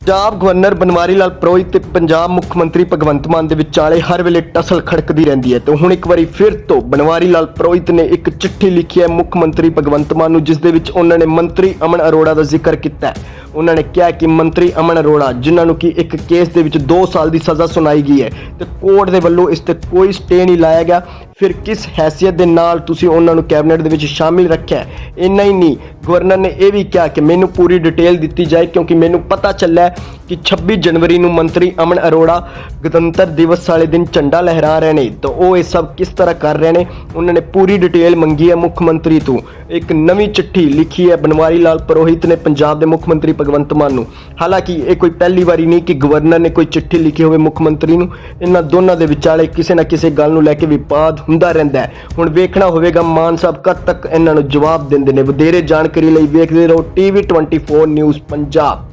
Punjab governor Banwari ਲਾਲ ਪ੍ਰੋਹਿਤ ਤੇ ਪੰਜਾਬ ਮੁੱਖ ਮੰਤਰੀ ਭਗਵੰਤ ਮਾਨ ਦੇ ਵਿਚਾਲੇ ਹਰ ਵੇਲੇ ਟਸਲ ਖੜਕਦੀ ਰਹਿੰਦੀ ਹੈ ਤੇ ਹੁਣ ਇੱਕ ਵਾਰੀ ਫਿਰ ਤੋਂ ਬਨਵਾਰੀ ਲਾਲ ਪ੍ਰੋਹਿਤ ਨੇ ਇੱਕ ਚਿੱਠੀ ਲਿਖੀ ਹੈ ਮੁੱਖ ਮੰਤਰੀ ਭਗਵੰਤ ਮਾਨ ਨੂੰ, ਜਿਸ ਦੇ ਵਿੱਚ ਉਹਨਾਂ ਨੇ ਮੰਤਰੀ ਅਮਨ ਅਰੋੜਾ ਦਾ ਜ਼ਿਕਰ ਕੀਤਾ ਹੈ। ਉਹਨਾਂ ਨੇ ਕਿਹਾ ਕਿ ਮੰਤਰੀ ਅਮਨ ਅਰੋੜਾ, ਜਿਨ੍ਹਾਂ ਨੂੰ ਕਿ ਇੱਕ ਕੇਸ ਦੇ ਵਿੱਚ 2 ਸਾਲ ਦੀ ਸਜ਼ਾ ਸੁਣਾਈ ਗਈ ਹੈ ਤੇ ਕੋਰਟ ਦੇ ਵੱਲੋਂ ਇਸ ਤੇ ਕੋਈ ਸਟੇ ਨਹੀਂ ਲਾਇਆ ਗਿਆ। ਫਿਰ ਕਿਸ ਹੈਸੀਅਤ ਦੇ ਨਾਲ ਤੁਸੀਂ ਉਹਨਾਂ ਨੂੰ ਕੈਬਨਿਟ ਦੇ ਵਿੱਚ ਸ਼ਾਮਿਲ ਰੱਖਿਆ ਇੰਨਾ ਹੀ ਨਹੀਂ, ਗਵਰਨਰ ਨੇ ਇਹ ਵੀ ਕਿਹਾ ਕਿ ਮੈਨੂੰ ਪੂਰੀ ਡਿਟੇਲ ਦਿੱਤੀ ਜਾਏ ਕਿਉਂਕਿ ਮੈਨੂੰ ਪਤਾ ਚੱਲਿਆ ਕਿ 26 ਜਨਵਰੀ ਨੂੰ ਮੰਤਰੀ ਅਮਨ ਅਰੋੜਾ ਗਣਤੰਤਰ ਦਿਵਸ ਵਾਲੇ ਦਿਨ ਝੰਡਾ ਲਹਿਰਾ ਰਹੇ ਨੇ। ਤਾਂ ਉਹ ਇਹ ਸਭ ਕਿਸ ਤਰ੍ਹਾਂ ਕਰ ਰਹੇ ਨੇ? ਉਹਨਾਂ ਨੇ ਪੂਰੀ ਡਿਟੇਲ ਮੰਗੀ ਹੈ ਮੁੱਖ ਮੰਤਰੀ ਤੋਂ। ਇੱਕ ਨਵੀਂ ਚਿੱਠੀ ਲਿਖੀ ਹੈ ਬਨਵਾਰੀ ਲਾਲ ਪ੍ਰੋਹਿਤ ਨੇ ਪੰਜਾਬ ਦੇ ਮੁੱਖ ਮੰਤਰੀ ਭਗਵੰਤ ਮਾਨ ਨੂੰ। ਹਾਲਾਂਕਿ ਇਹ ਕੋਈ ਪਹਿਲੀ ਵਾਰੀ ਨਹੀਂ ਕਿ ਗਵਰਨਰ ਨੇ ਕੋਈ ਚਿੱਠੀ ਲਿਖੀ ਹੋਵੇ ਮੁੱਖ ਮੰਤਰੀ ਨੂੰ। ਇਹਨਾਂ ਦੋਨਾਂ ਦੇ ਵਿਚਾਲੇ ਕਿਸੇ ਨਾ ਕਿਸੇ ਗੱਲ ਨੂੰ ਲੈ ਕੇ ਵਿਵਾਦ ਹੁੰਦਾ ਰਹਿੰਦਾ ਹੈ। ਹੁਣ ਵੇਖਣਾ ਹੋਵੇਗਾ ਮਾਨ ਸਾਹਿਬ ਕਦ ਤੱਕ ਇਹਨਾਂ ਨੂੰ ਜਵਾਬ ਦਿੰਦੇ ਨੇ। ਵਧੇਰੇ ਜਾਣਕਾਰੀ ਲਈ ਵੇਖਦੇ ਰਹੋ ਟੀਵੀ 24 ਨਿਊਜ਼ ਪੰਜਾਬ।